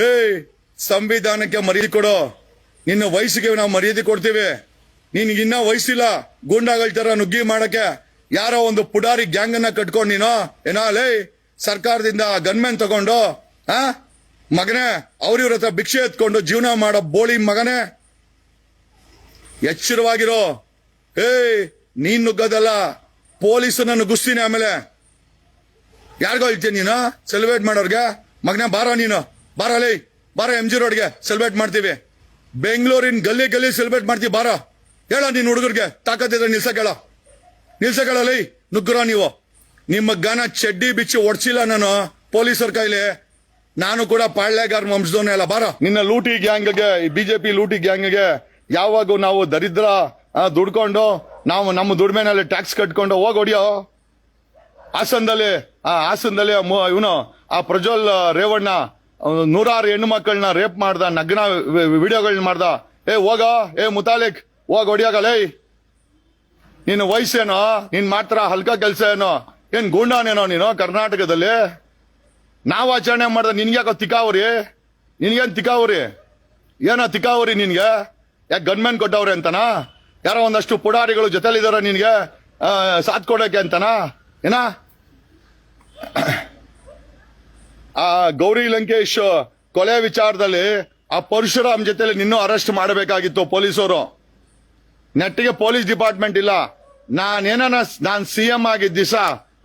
ಏಯ್, ಸಂವಿಧಾನಕ್ಕೆ ಮರ್ಯಾದೆ ಕೊಡು. ನಿನ್ನ ವಯಸ್ಸಿಗೆ ನಾವು ಮರ್ಯಾದೆ ಕೊಡ್ತೀವಿ. ನಿನ್ಗೆ ಇನ್ನ ವಯಸ್ಸಿಲ್ಲ. ಗೂಂಡಾಗಳ ತರ ನುಗ್ಗಿ ಮಾಡಕ್ಕೆ ಯಾರೋ ಒಂದು ಪುಡಾರಿ ಗ್ಯಾಂಗ್ ಅನ್ನ ಕಟ್ಕೊಂಡು ನೀನು? ಏನೋ, ಲೇ, ಸರ್ಕಾರದಿಂದ ಗನ್ಮೆನ್ ತಗೊಂಡು, ಆ? ಮಗನೇ, ಅವ್ರಿವ್ರ ಹತ್ರ ಭಿಕ್ಷೆ ಎತ್ಕೊಂಡು ಜೀವನ ಮಾಡೋ ಬೋಳಿ ಮಗನೇ. ಎಚ್ಚರವಾಗಿರೋ. ಏಯ್, ನೀನ್ ನುಗ್ಗೋದಲ್ಲ. ಪೊಲೀಸನ್ನ ನುಗ್ಗಿಸ್ತೀನಿ ಆಮೇಲೆ. ಯಾರಿಗೋ ಹೇಳ್ತೀನಿ ನೀನು? ಸೆಲೆಬ್ರೇಟ್ ಮಾಡೋರ್ಗೆ? ಮಗನೇ, ಬಾರೋ ನೀನು. ಬಾರ ಲೇ, ಬಾರ ಎಂ ಜಿ ರೋಡ್ಗೆ ಸೆಲೆಬ್ರೇಟ್ ಮಾಡ್ತೀವಿ. ಬೆಂಗಳೂರಿನ ಗಲ್ಲಿ ಗಲ್ಲಿ ಸೆಲೆಬ್ರೇಟ್ ಮಾಡ್ತೀವಿ, ಬಾರ. ಹೇಳ ನೀನ್ ಹುಡುಗರಿಗೆ ತಾಕತ್ತಿದ್ರೆ ನಿಲ್ಸಕೇಳ ಹೇಳ. ನಿಲ್ಸಕ್ ಹೇಳ ಲೈ, ನುಗ್ಗುರ ನೀವು. ನಿಮ್ಮ ಗಾನ ಚಡ್ಡಿ ಬಿಚ್ಚಿ ಒಡ್ಸಿಲ್ಲ ನಾನು ಪೊಲೀಸರ ಕೈಲಿ. ನಾನು ಕೂಡ ಪಾಳ್ಯಗಾರ ವಂಶದವನೇ ಅಲ್ಲ, ಬಾರ. ನಿನ್ನ ಲೂಟಿ ಗ್ಯಾಂಗ್ಗೆ ಬಿಜೆಪಿ ಲೂಟಿ ಗ್ಯಾಂಗ್ಗೆ ಯಾವಾಗ ನಾವು ದರಿದ್ರ ದುಡ್ಕೊಂಡು, ನಾವು ನಮ್ಮ ದುಡ್ಮೆನಲ್ಲಿ ಟ್ಯಾಕ್ಸ್ ಕಟ್ಕೊಂಡು ಹೋಗ್ ಹೊಡಿಯೋ. ಹಾಸನದಲ್ಲಿ ಹಾಸನದಲ್ಲಿ ಇವನು, ಆ ಪ್ರಜ್ವಲ್ ರೇವಣ್ಣ ನೂರಾರು ಹೆಣ್ಣು ಮಕ್ಕಳನ್ನ ರೇಪ್ ಮಾಡ್ದ, ನಗ್ನ ವಿಡಿಯೋಗಳನ್ನ ಮಾಡ್ದ. ಏ, ಹೋಗ. ಏ, ಮುತಾಲಿಕ್, ಹೋಗ ಹೊಡಿಯಾಗಲೇ ನಿನ್ನ ವಯಸ್ಸೇನೋ? ನಿನ್ ಮಾತ್ರ ಹಲ್ಕ ಕೆಲಸ ಏನೋ? ಏನ್ ಗೂಂಡಾನೇನೋ ನೀನು ಕರ್ನಾಟಕದಲ್ಲಿ? ನಾವು ಆಚರಣೆ ಮಾಡ್ದ ನಿನ್ಗ್ಯಾಕೋ ತಿಕಾವ್ರಿ? ನಿನ್ಗೇನ್ ತಿಕಾವ್ರಿ? ಏನೋ ತಿಕಾವ್ರಿ ನಿನ್ಗೆ? ಯಾಕೆ ಗನ್ಮೆನ್ ಕೊಟ್ಟವ್ರೆ ಅಂತನಾ? ಯಾರೋ ಒಂದಷ್ಟು ಪುಡಾರಿಗಳು ಜೊತೆಲಿದಾರ ನಿನ್ಗೆ? ಸಾತ್ ಸಾಥ್ ಕೊಡಕ್ಕೆ ಅಂತನಾ? ಏನಾ? ಆ ಗೌರಿ ಲಂಕೇಶ್ ಕೊಲೆ ವಿಚಾರದಲ್ಲಿ ಆ ಪರಶುರಾಮ್ ಜೊತೆಲಿ ನಿನ್ನೂ ಅರೆಸ್ಟ್ ಮಾಡಬೇಕಾಗಿತ್ತು ಪೊಲೀಸರು. ನೆಟ್ಟಿಗೆ ಪೊಲೀಸ್ ಡಿಪಾರ್ಟ್ಮೆಂಟ್ ಇಲ್ಲ. ನಾನೇನ ನಾನ್ ಸಿ ಎಂ ಆಗಿದ್ದ ದಿವಸ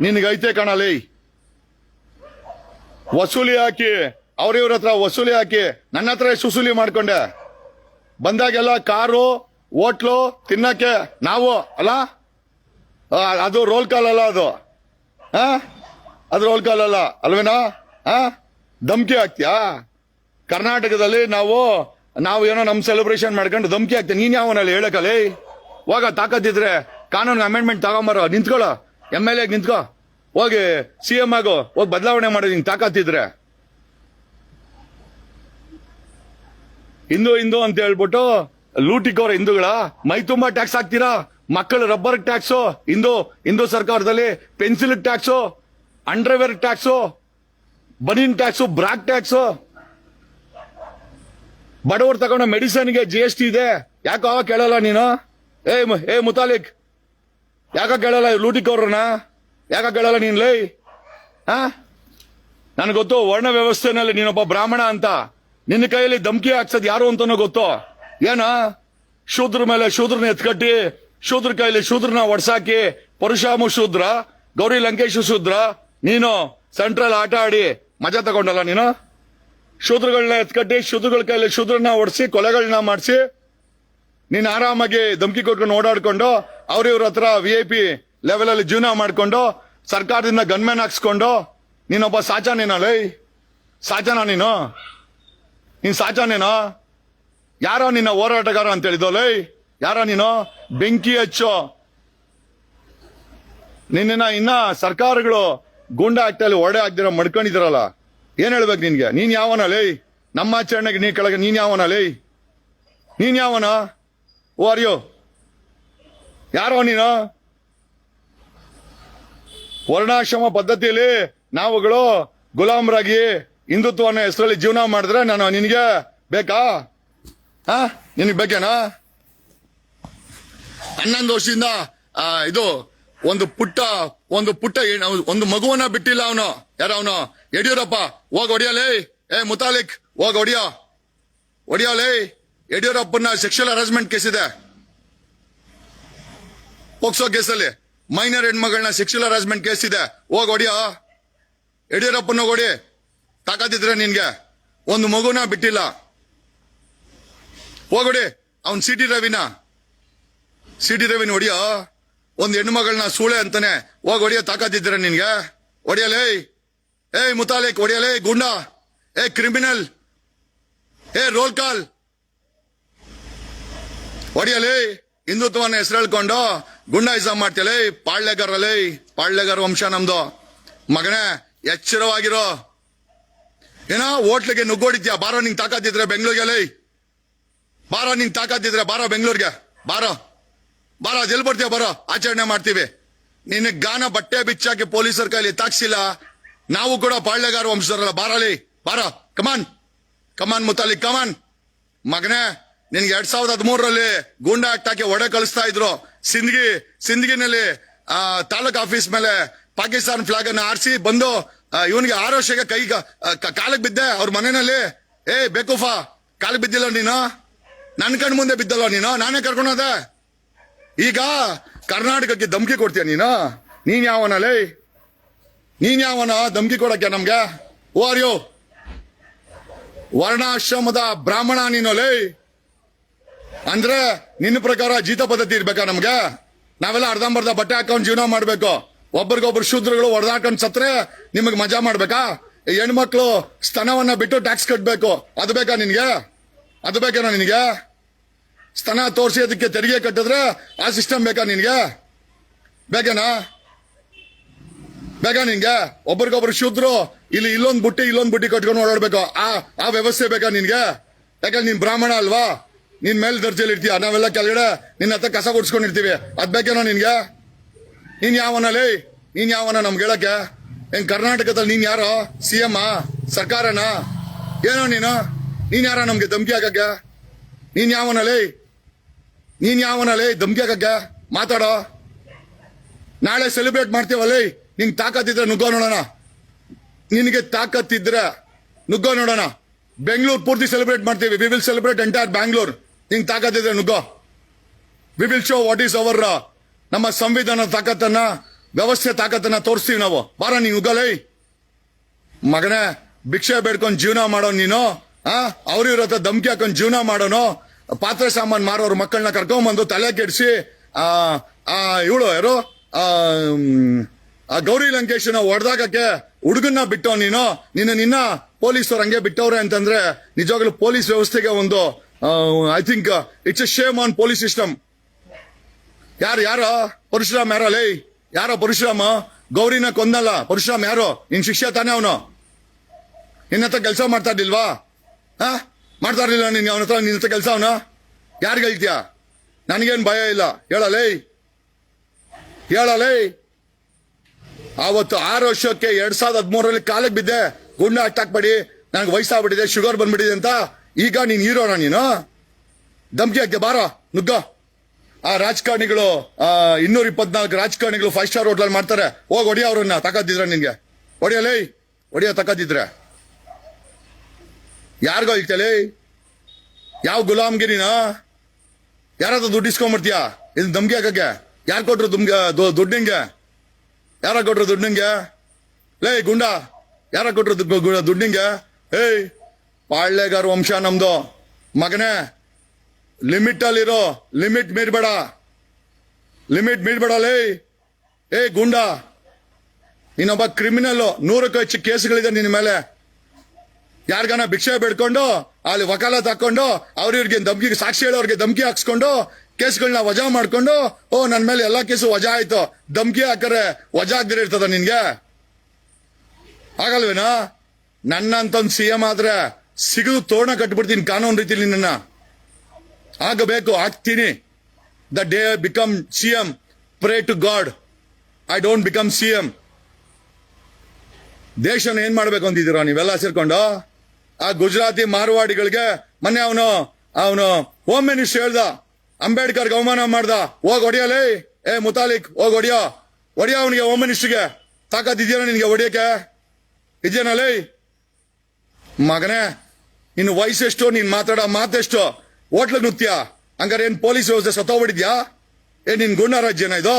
ನಿನ್ಗೈತೆ ಕಣಲಿ. ವಸೂಲಿ ಹಾಕಿ ಅವ್ರಿವ್ರ ಹತ್ರ ವಸೂಲಿ ಹಾಕಿ ನನ್ನ ಹತ್ರ ಸುಸೂಲಿ ಮಾಡ್ಕೊಂಡೆ. ಬಂದಾಗೆಲ್ಲ ಕಾರು, ಹೋಟ್ಲು ತಿನ್ನಕ್ಕೆ ನಾವು, ಅಲ್ಲ? ಅದು ರೋಲ್ ಕಾಲ್ ಅಲ್ಲ ಅದು. ಆ? ಅದು ರೋಲ್ ಕಾಲ್ ಅಲ್ಲ, ಅಲ್ವೇನಾ? ಆ? ಧಮ್ಕಿ ಹಾಕ್ತೀಯಾ? ಕರ್ನಾಟಕದಲ್ಲಿ ನಾವು ನಾವು ಏನೋ ನಮ್ಮ ಸೆಲೆಬ್ರೇಷನ್ ಮಾಡ್ಕೊಂಡು ಧಮ್ಕಿ ಹಾಕ್ತೀವಿ. ನೀನ್ ಯಾವನಲ್ಲಿ ಹೇಳಕಲ್ಲಿ ಹೋಗ, ತಾಕತ್ತಿದ್ರೆ ಕಾನೂನು ಅಮೆಂಡ್ಮೆಂಟ್ ತಗೊಂಬರೋ. ನಿಂತ್ಕೊಳ್ಳೋ. ಎಂ ಎಲ್ ಎ ನಿಂತ್ಕೋ. ಹೋಗಿ ಸಿ ಎಂ ಆಗೋ. ಹೋಗಿ ಬದಲಾವಣೆ ಮಾಡಿ. ನಿನ್ ತಾಕತ್ತಿದ್ರೆ. ಹಿಂದೂ ಹಿಂದೂ ಅಂತ ಹೇಳ್ಬಿಟ್ಟು ಲೂಟಿಕೋರ ಹಿಂದೂಗಳ, ಮೈ ತುಂಬಾ ಟ್ಯಾಕ್ಸ್ ಹಾಕ್ತೀರಾ? ಮಕ್ಕಳು ರಬ್ಬರ್ ಟ್ಯಾಕ್ಸು ಹಿಂದೂ ಹಿಂದೂ ಸರ್ಕಾರದಲ್ಲಿ pencil tax underwear tax baniyan tax, ಬ್ರಾಕ್ tax. ಬಡವರು ತಗೊಂಡ ಮೆಡಿಸನ್ಗೆ ಜಿ ಎಸ್ ಟಿ ಇದೆ. ಯಾಕೋ ಕೇಳಲ್ಲ ನೀನು? ಏ ಏ ಮುತಾಲಿಕ್. ಯಾಕ ಕೇಳಲ್ಲ ಲೂಟಿಕೋರ್ರನ್ನ ಯಾಕ ಕೇಳಲ್ಲ ನೀನ್ ಲೈ? ಹಾ? ನನಗೆ ಗೊತ್ತು, ವರ್ಣ ವ್ಯವಸ್ಥೆನಲ್ಲಿ ನೀನೊಬ್ಬ ಬ್ರಾಹ್ಮಣ ಅಂತ. ನಿನ್ನ ಕೈಯಲ್ಲಿ ಧಮ್ಕಿ ಹಾಕ್ಸೋದು ಯಾರು ಅಂತಾನೂ ಗೊತ್ತು. ಏನ? ಶೂದ್ರ ಮೇಲೆ ಶೂದ್ರನ ಎತ್ಕಟ್ಟಿ, ಶೂದ್ರ ಕೈಯಲ್ಲಿ ಶೂದ್ರನ ಒಡ್ಸಾಕಿ ಪರಶಾಮು ಶೂದ್ರ, ಗೌರಿ ಲಂಕೇಶ್ ಶೂದ್ರ, ನೀನು ಸೆಂಟ್ರಲ್ ಆಟ ಆಡಿ ಮಜಾ ತಗೊಂಡಲ್ಲ ನೀನು? ಶೂದ್ರಗಳನ್ನ ಎತ್ಕಟ್ಟಿ, ಶೂದ್ರಗಳ ಕೈಯಲ್ಲಿ ಶೂದ್ರನ್ನ ಓಡಿಸಿ ಕೊಲೆಗಳನ್ನ ಮಾಡಿಸಿ, ನೀನ್ ಆರಾಮಾಗಿ ಧಮಕಿ ಕೊಟ್ಕೊಂಡು ಓಡಾಡ್ಕೊಂಡು, ಅವ್ರ ಇವ್ರ ಹತ್ರ ವಿ ಐ ಪಿ ಲೆವೆಲ್ ಅಲ್ಲಿ ಜೀವನ ಮಾಡ್ಕೊಂಡು, ಸರ್ಕಾರದಿಂದ ಗನ್ಮ್ಯಾನ್ ಹಾಕ್ಸ್ಕೊಂಡು, ನೀನೊಬ್ಬ ಸಾಚಾನೇನಲ್ಲೇ ಸಾಚಾನ ನೀನು? ನೀನ್ ಸಾಚಾನೇನೋ ಯಾರೋ ನಿನ್ನ ಹೋರಾಟಗಾರ ಅಂತ ಹೇಳಿದೋಲೇ ಯಾರೋ ನೀನು? ಬೆಂಕಿ ಹಚ್ಚೋ. ನಿನ್ನ ಇನ್ನ ಸರ್ಕಾರಗಳು ಗೂಂಡಾ ಆಕ್ಟಲ್ಲಿ ಒಡೆ ಆಗ್ದಿರ ಮಡ್ಕೊಂಡಿದ್ರಲ್ಲ ಏನ್ ಹೇಳ್ಬೇಕು ನಿನ್ಗೆ? ನೀನ್ ಯಾವನ? ಲೈ, ನಮ್ಮ ಆಚರಣೆಗೆ ನೀ ಕೆಳಗೆ ನೀನ್ ಯಾವನ? ಲೈ, ನೀನ್ ಯಾವನ? ಓ ಯು ಯಾರೋ ನೀನು? ವರ್ಣಾಶ್ರಮ ಪದ್ಧತಿಯಲ್ಲಿ ನಾವುಗಳು ಗುಲಾಮರಾಗಿ ಹಿಂದುತ್ವನ ಹೆಸರಲ್ಲಿ ಜೀವನ ಮಾಡಿದ್ರೆ ನಾನು ನಿನಗೆ ಬೇಕಾ? ಹಾ ನಿನಗೆ ಬೇಕೇನಾ? ಹನ್ನೊಂದು ವರ್ಷದಿಂದ ಇದು ಒಂದು ಪುಟ್ಟ ಒಂದು ಪುಟ್ಟ ಒಂದು ಮಗುವನ್ನ ಬಿಟ್ಟಿಲ್ಲ ಅವನು. ಯಾರ ಅವನು? ಯಡಿಯೂರಪ್ಪ. ಹೋಗ್ ಹೊಡಿಯಲೇ ಏ, ಮುತಾಲಿಕ್, ಹೋಗ್ ಹೊಡಿಯೋ. ಹೊಡಿಯೋಲೇ ಯಡಿಯೂರಪ್ಪನ ಸೆಕ್ಷುವಲ್ ಹರಾಸ್ಮೆಂಟ್ ಕೇಸ್ ಇದೆ. ಪೋಕ್ಸೋ ಕೇಸಲ್ಲಿ ಮೈನರ್ ಹೆಣ್ಮಗಳನ್ನ ಸೆಕ್ಷುವಲ್ ಹರಾಸ್ಮೆಂಟ್ ಕೇಸ್ ಇದೆ. ಹೋಗ್ ಹೊಡಿಯ. ಯಡಿಯೂರಪ್ಪನ ಹೊಡಿ. ತಾಕತ್ತಿದ್ರೆ ನಿನ್ಗೆ. ಒಂದು ಮಗುನ ಬಿಟ್ಟಿಲ್ಲ. ಹೋಗೊಡಿ ಅವನ್ ಸಿಟಿ ರವಿನ. ಸಿಟಿ ರವಿನ ಹೊಡಿಯೋ. ಒಂದ್ ಹೆಣ್ಮಗಳನ್ನ ಸೂಳೆ ಅಂತಾನೆ ಹೋಗಿ ಹೊಡಿಯೋ ತಾಕತ್ತಿದ್ದೀರ ನಿನ್ಗೆ? ಹೊಡಿಯಲೇ? ಏಯ್ ಮುತಾಲಿಕ್, ಹೊಡಿಯಲೇ? ಗುಂಡ? ಏ ಕ್ರಿಮಿನಲ್? ಏ ರೋಲ್ ಕಾಲ್? ಹೊಡಿಯಲೇ? ಹಿಂದುತ್ವನ ಹೆಸರು ಹೇಳ್ಕೊಂಡು ಗುಂಡಾಯಿಸ ಮಾಡ್ತೀಯಲೇ? ಪಾಳ್ಯಗಾರಲೇ ಪಾಳ್ಯಗಾರ ವಂಶ ನಮ್ದು. ಮಗನೇ, ಎಚ್ಚರವಾಗಿರೋ. ಏನೋ ಹೋಟ್ಲಿಗೆ ನುಗ್ಗೋಡಿದ್ಯಾ ಬಾರೋ, ನಿಂಗೆ ತಾಕತ್ತಿದ್ರೆ ಬೆಂಗಳೂರಿಗೆ ಲೈ ಬಾರೋ, ನಿಂಗೆ ತಾಕತ್ತಿದ್ರೆ ಬಾರೋ ಬೆಂಗಳೂರಿಗೆ. ಬಾರೋ. ಬಾರೋ, ಜಲ್ ಬರ್ತೀಯ ಬರೋ? ಆಚರಣೆ ಮಾಡ್ತೀವಿ. ನಿನ್ನ ಗಾನ ಬಟ್ಟೆ ಬಿಚ್ಚಾಕಿ ಪೊಲೀಸರ ಕೈಲಿ ತಾಕ್ಸಿಲ್ಲ. ನಾವು ಕೂಡ ಪಾಳ್ಯಗಾರ ವಂಶರಲ್ಲ ಬಾರಲಿ, ಬಾರ ಕಮಾನ್ ಕಮಾನ್ ಮುತಾಲಿ ಕಮಾನ್ ಮಗನೇ, ನಿನ್ಗೆ ಎರಡ್ ಸಾವಿರದ ಹದಿಮೂರರಲ್ಲಿ ಗೂಂಡಾ ಹಾಕಿ ಒಡೆ ಕಳಿಸ್ತಾ ಇದ್ರು. ಸಿಂದಗಿ, ಸಿಂದಗಿನಲ್ಲಿ ತಾಲೂಕ್ ಆಫೀಸ್ ಮೇಲೆ ಪಾಕಿಸ್ತಾನ್ ಫ್ಲಾಗ್ ಅನ್ನ ಆರಿಸಿ ಬಂದು ಇವನಿಗೆ ಆರು ವರ್ಷಕ್ಕೆ ಕೈ ಕಾಲಕ್ಕೆ ಬಿದ್ದೆ ಅವ್ರ ಮನೆಯಲ್ಲಿ. ಏ, ಬೇಕುಫಾ, ಕಾಲಿಗೆ ಬಿದ್ದಿಲ್ಲ ನೀನು? ನನ್ನ ಕಣ್ ಮುಂದೆ ಬಿದ್ದಲ್ಲ ನೀನು? ನಾನೇ ಕರ್ಕೊಂಡೋದೆ ಈಗ ಕರ್ನಾಟಕಕ್ಕೆ ಧಮ್ಕಿ ಕೊಡ್ತೀಯ ನೀನು? ನೀನ್ ಯಾವನಲ್ಲಿ ನೀನ್ ಯಾವನ ಧಮಕಿ ಕೊಡಕ್ಕೆ ನಮ್ಗೆ? ಯು ವರ್ಣಾಶ್ರಮದ ಬ್ರಾಹ್ಮಣ ನೀನು ಲೈ? ಅಂದ್ರೆ ನಿನ್ನ ಪ್ರಕಾರ ಜೀತ ಪದ್ಧತಿ ಇರ್ಬೇಕಾ ನಮ್ಗೆ? ನಾವೆಲ್ಲ ಅರ್ಧಂಬರ್ಧ ಬಟ್ಟೆ ಹಾಕೊಂಡ್ ಜೀವನ ಮಾಡ್ಬೇಕು. ಒಬ್ರಿಗೊಬ್ರು ಶೂದ್ರಗಳು ಹೊಡೆದಾಕೊಂಡ್ ಸತ್ರೆ ನಿಮಗ್ ಮಜಾ ಮಾಡ್ಬೇಕಾ? ಹೆಣ್ಮಕ್ಳು ಸ್ತನವನ್ನ ಬಿಟ್ಟು ಟ್ಯಾಕ್ಸ್ ಕಟ್ಬೇಕು. ಅದು ಬೇಕಾ ನಿನ್ಗೆ? ಅದು ಬೇಕೇನೋ ನಿನಗೆ? ಸ್ತನ ತೋರಿಸಿ ತೆರಿಗೆ ಕಟ್ಟಿದ್ರೆ ಆ ಸಿಸ್ಟಮ್ ಬೇಕಾ ನಿನಗೆ? ಬೇಕೇನಾ ಬೇಕಾ ನಿನ್ಗೆ? ಒಬ್ರಿಗೊಬ್ರು ಶೂದ್ರು, ಇಲ್ಲಿ ಇಲ್ಲೊಂದು ಬುಟ್ಟಿ ಇಲ್ಲೊಂದು ಬುಟ್ಟಿ ಕಟ್ಕೊಂಡು ಓಡಾಡ್ಬೇಕು. ಆ ಆ ವ್ಯವಸ್ಥೆ ಬೇಕಾ ನಿನ್ಗೆ? ಯಾಕಂದ್ರೆ ನೀನು ಬ್ರಾಹ್ಮಣ ಅಲ್ವಾ? ನೀನ್ ಮೇಲೆ ದರ್ಜೆಯಲ್ಲಿ ಇರ್ತೀಯ. ನಾವೆಲ್ಲ ಕೆಳಗಡೆ ನಿನ್ನ ಹತ್ರ ಕಸ ಗುಡ್ಸ್ಕೊಂಡಿರ್ತೀವಿ ಅದ್ ಬೇಕೇನೋ ನಿನ್ಗೆ? ನೀನ್ ಯಾವನಲ್ಲಿ ನೀನ್ ಯಾವನ ನಮ್ಗೆ ಹೇಳಕ್ಕೆ? ಏನ್ ಕರ್ನಾಟಕದಲ್ಲಿ ನೀನ್ ಯಾರೋ? ಸಿ ಎಂ ಸರ್ಕಾರನಾ? ಏನೋ ನೀನು? ನೀನ್ ಯಾರ ನಮ್ಗೆ ಧಮ್ಕಿ ಹಾಕಕ್ಕೆ? ನೀನ್ ಯಾವನಲ್ಲಿ ನೀನ್ ಯಾವನಲ್ಲಿ ಧಮ್ಕಿ ಕಗ್ಗ ಮಾತಾಡೋ? ನಾಳೆ ಸೆಲೆಬ್ರೇಟ್ ಮಾಡ್ತೀವಲ್ಲಿ ನಿಂಗ್ ತಾಕತ್ತಿದ್ರೆ ನುಗ್ಗೋ ನೋಡೋಣ. ನಿನಗೆ ತಾಕತ್ತಿದ್ರೆ ನುಗ್ಗೋ ನೋಡೋಣ. ಬೆಂಗಳೂರು ಪೂರ್ತಿ ಸೆಲೆಬ್ರೇಟ್ ಮಾಡ್ತೀವಿ. We will celebrate entire Bangalore ನಿಂಗ್ ತಾಕತ್ತಿದ್ರೆ ನುಗ್ಗೋ. We will show what is our ನಮ್ಮ ಸಂವಿಧಾನ ತಾಕತ್ತನ್ನ, ವ್ಯವಸ್ಥೆ ತಾಕತ್ತನ್ನ ತೋರಿಸ್ತೀವಿ ನಾವು. ಬಾರ, ನೀನ್ ನುಗ್ಗಲೈ ಮಗನೇ, ಭಿಕ್ಷೆ ಬೇಡ್ಕೊಂಡು ಜೀವನ ಮಾಡೋ ನೀನು, ಆ? ಅವ್ರ ಹತ್ರ ಧಮ್ಕಿ ಹಾಕೊಂಡು ಜೀವನ ಮಾಡೋನು. ಪಾತ್ರೆ ಸಾಮಾನು ಮಾರೋರು ಮಕ್ಕಳನ್ನ ಕರ್ಕೊಂಬಂದು ತಲೆ ಕೆಡಿಸಿ, ಆ ಇವಳು ಯಾರು? ಆ ಗೌರಿ ಲಂಕೇಶನ ಹೊಡೆದಾಗಕ್ಕೆ ಹುಡುಗನ್ನ ಬಿಟ್ಟೋ ನೀನು? ನಿನ್ನ ನಿನ್ನ ಪೊಲೀಸರು ಹಂಗೆ ಬಿಟ್ಟವ್ರೆ ಅಂತಂದ್ರೆ ನಿಜವಾಗ್ಲೂ ಪೊಲೀಸ್ ವ್ಯವಸ್ಥೆಗೆ ಒಂದು I think it's a shame on police system. ಯಾರು ಯಾರು? ಪರಶುರಾಮ್ ಯಾರೋ? ಲೈ, ಯಾರೋ ಪರಶುರಾಮ? ಗೌರಿನ ಕೊಂದಲ್ಲ. ಪರಶುರಾಮ್ ಯಾರೋ? ನಿನ್ ಶಿಕ್ಷೆ ತಾನೇ ಅವನು. ನಿನ್ನ ಕೆಲಸ ಮಾಡ್ತಾ ಇದ್ದಿಲ್ವಾ? ಹಾ ಮಾಡ್ತಾ ಇರ್ಲಿಲ್ಲ ನೀನ್ ಅವನ ಹತ್ರ? ನಿನ್ನ ಕೆಲಸ ಅವನ? ಯಾರು ಹೇಳ್ತೀಯ? ನನಗೇನ್ ಭಯ ಇಲ್ಲ. ಹೇಳಲೇ? ಹೇಳಲೇ? ಆವತ್ತು ಆರು ವರ್ಷಕ್ಕೆ ಎರಡ್ ಸಾವಿರದ ಹದಿಮೂರರಲ್ಲಿ ಕಾಲಕ್ಕೆ ಬಿದ್ದೆ. ಗುಂಡ ಅಟ್ಟಾಕ್ಬೇಡಿ. ನನಗೆ ವಯಸ್ಸಾಗ್ಬಿಟ್ಟಿದೆ. ಶುಗರ್ ಬಂದ್ಬಿಟ್ಟಿದೆ ಅಂತ. ಈಗ ನೀನು ಹೀರೋಣ ನೀನು? ಧಮ್ಕಿ ಹಾಕಿ ಬಾರ, ನುಗ್ಗ. ಆ ರಾಜಕಾರಣಿಗಳು ಇನ್ನೂರ ಇಪ್ಪತ್ನಾಲ್ಕು ರಾಜಕಾರಣಿಗಳು ಫೈವ್ ಸ್ಟಾರ್ ಹೋಟ್ಲಲ್ಲಿ ಮಾಡ್ತಾರೆ. ಹೋಗಿ ಹೊಡಿಯ ಅವ್ರನ್ನ, ತಕದಿದ್ರ ನಿನ್ಗೆ. ಹೊಡಿಯಲೇ? ಹೊಡಿಯ ತಕದಿದ್ರೆ. ಯಾರಿಗೋ ಹೇಳ್ತಲೇ ಯಾವ ಗುಲಾಮ್ಗಿರಿನ ಯಾರಾದ್ರೂ ದುಡ್ಡು ಇಸ್ಕೊಂಡ್ಬಿಡ್ತೀಯ? ಇದು ದಮ್ಗೆ ಹಾಕಕ್ಕೆ? ಯಾರು ಕೊಟ್ರು ದುಮ್ಗೆ ದುಡ್ಡಿಂಗೆ ಯಾರ ಕೊಟ್ರು ದುಡ್ಡಿಂಗೆ ಲೇ, ಗುಂಡ, ಯಾರ ಕೊಟ್ರು ದುಡ್ಡು- ನಿಂಗೆ? ಏಯ್ ಪಾಳ್ಳೆಗಾರ ವಂಶ ನಮ್ದು. ಮಗನೇ ಲಿಮಿಟ್ ಅಲ್ಲಿರೋ ಲಿಮಿಟ್ ಮೀರ್ಬೇಡ. ಲಿಮಿಟ್ ಮೀರ್ಬೇಡ ಲೇ. ಏಯ್, ಗುಂಡ, ನೀನೊಬ್ಬ ಕ್ರಿಮಿನಲ್ ನೂರಕ್ಕೂ ಹೆಚ್ಚು ಕೇಸ್ಗಳಿದೆ ನಿನ್ನ ಮೇಲೆ. ಯಾರಿಗಾನ ಭಿಕ್ಷೆ ಬೇಡ್ಕೊಂಡು, ಅಲ್ಲಿ ವಕಾಲತ್ ಹಾಕೊಂಡು, ಅವ್ರಿವ್ರಿಗೆ ಧಮ್ಕಿ, ಸಾಕ್ಷಿ ಹೇಳೋರಿಗೆ ಧಮ್ಕಿ ಹಾಕ್ಸ್ಕೊಂಡು ಕೇಸ್ಗಳನ್ನ ವಜಾ ಮಾಡ್ಕೊಂಡು, ಓ, ನನ್ ಮೇಲೆ ಎಲ್ಲಾ ಕೇಸು ವಜಾ ಆಯ್ತು, ಧಮ್ಕಿ ಹಾಕರೆ ವಜಾ ಇರ್ತದ ನಿನ್ಗೆ? ಆಗಲ್ವೇನಾ? ನನ್ನಂತೊಂದ್ ಸಿ ಎಂ ಆದ್ರೆ ಸಿಗದು ತೋರಣ ಕಟ್ಬಿಡ್ತೀನಿ ಕಾನೂನು ರೀತಿ ನಿನ್ನ ಆಗಬೇಕು, ಆಗ್ತೀನಿ. The day become C M pray to God I don't become C M. ದೇಶನ ಏನ್ ಮಾಡ್ಬೇಕು ಅಂತಿದ್ದೀರಾ ನೀವೆಲ್ಲ ಸೇರ್ಕೊಂಡು? ಆ ಗುಜರಾತಿ ಮಾರ್ವಾಡಿಗಳಿಗೆ, ಮೊನ್ನೆ ಅವನು ಅವನು ಹೋಮ್ ಮಿನಿಸ್ಟರ್ ಹೇಳ್ದ ಅಂಬೇಡ್ಕರ್ ಅವಮಾನ ಮಾಡ್ದ, ಹೋಗ್ ಹೊಡಿಯಲೇ ಏ ಮುತಾಲಿಕ್, ಹೋಗ್ ಹೊಡಿಯೋ ಹೊಡಿಯೋ ಅವನಿಗೆ ಹೋಮ್ ಮಿನಿಸ್ಟರ್ಗೆ ತಾಕತ್ ಇದೆಯಾ ನಿನ್ಗೆ ಹೊಡಿಯಕ್ಕೆ? ಇದೆಯನಲೇ ಮಗನೇ ನಿನ್ನ ವಯಸ್ಸೆಷ್ಟು ನೀನ್ ಮಾತಾಡೋ ಮಾತೆಷ್ಟು ಹೋಟ್ಲ ನೃತ್ಯ ಹಂಗಾರೆ ಏನ್ ಪೊಲೀಸ್ ವ್ಯವಸ್ಥೆ ಸತ್ತೋಗ್ಬಿಟ್ಟಿದ್ಯಾ? ಏ ನಿನ್ ಗುಂಡ ಇದು?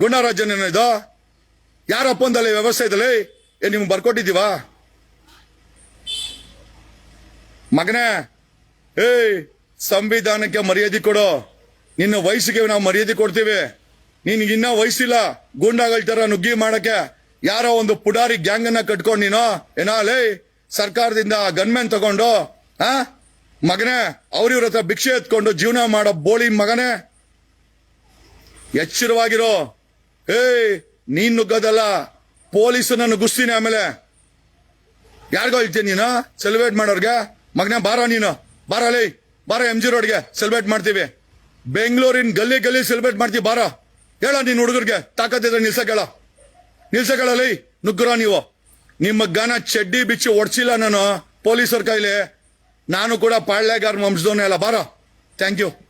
ಗುಂಡ ರಾಜ್ಯನ ಇದು? ಯಾರ ಒಪ್ಪಂದಲ್ಲಿ ವ್ಯವಸ್ಥೆ ಇದಲ್ಲಿ ಏನ್ ನಿಮ್ಗೆ ಬರ್ಕೊಟ್ಟಿದ್ದೀವಾ? ಮಗನೇ ಏ ಸಂವಿಧಾನಕ್ಕೆ ಮರ್ಯಾದೆ ಕೊಡು. ನಿನ್ನ ವಯಸ್ಸಿಗೆ ನಾವು ಮರ್ಯಾದೆ ಕೊಡ್ತೀವಿ. ನಿನ್ಗೆ ಇನ್ನ ವಯಸ್ಸಿಲ್ಲ, ಗೂಂಡಾಗಳ ನುಗ್ಗಿ ಮಾಡಕ್ಕೆ ಯಾರೋ ಒಂದು ಪುಡಾರಿ ಗ್ಯಾಂಗ್ ಅನ್ನ ಕಟ್ಕೊಂಡು ನೀನು, ಏನೋ ಲೇ, ಸರ್ಕಾರದಿಂದ ಗನ್ಮೆನ್ ತಗೊಂಡು, ಆ? ಮಗನೇ, ಅವ್ರಿವ್ರ ಹತ್ರ ಭಿಕ್ಷೆ ಎತ್ಕೊಂಡು ಜೀವನ ಮಾಡೋ ಬೋಳಿ ಮಗನೇ. ಎಚ್ಚರವಾಗಿರೋ. ಏಯ್, ನೀನ್ ನುಗ್ಗೋದಲ್ಲ ಪೊಲೀಸನ್ನ ನುಗ್ಗಿಸ್ತೀನಿ ಆಮೇಲೆ. ಯಾರಿಗೋ ಹೇಳ್ತೀನಿ ನೀನು? ಸೆಲೆಬ್ರೇಟ್ ಮಾಡೋರ್ಗೆ? ಮಗನ, ಬಾರ ನೀನು. ಬಾರ, ಲೈ. ಬಾರ ಎಂ ಜಿ ರೋಡ್ಗೆ. ಸೆಲೆಬ್ರೇಟ್ ಮಾಡ್ತೀವಿ. ಬೆಂಗಳೂರಿನ ಗಲ್ಲಿ ಗಲ್ಲಿ ಸೆಲೆಬ್ರೇಟ್ ಮಾಡ್ತೀವಿ. ಬಾರ. ಹೇಳ ನೀನ್ ಹುಡುಗರಿಗೆ. ತಾಕತ್ತಿದ್ರೆ ನಿಲ್ಸಕೇಳ ನಿಲ್ಸಕೇಳ ಲೈ. ನುಗ್ಗುರ ನೀವು. ನಿಮ್ಮ ಗಾನ ಚಡ್ಡಿ ಬಿಚ್ಚಿ ಒಡ್ಸಿಲ್ಲ ನಾನು ಪೊಲೀಸರ ಕೈಲಿ. ನಾನು ಕೂಡ ಪಾಳ್ಯಗಾರ ವಂಶದವನೇ ಅಲ್ಲ. ಬಾರೋ. Thank you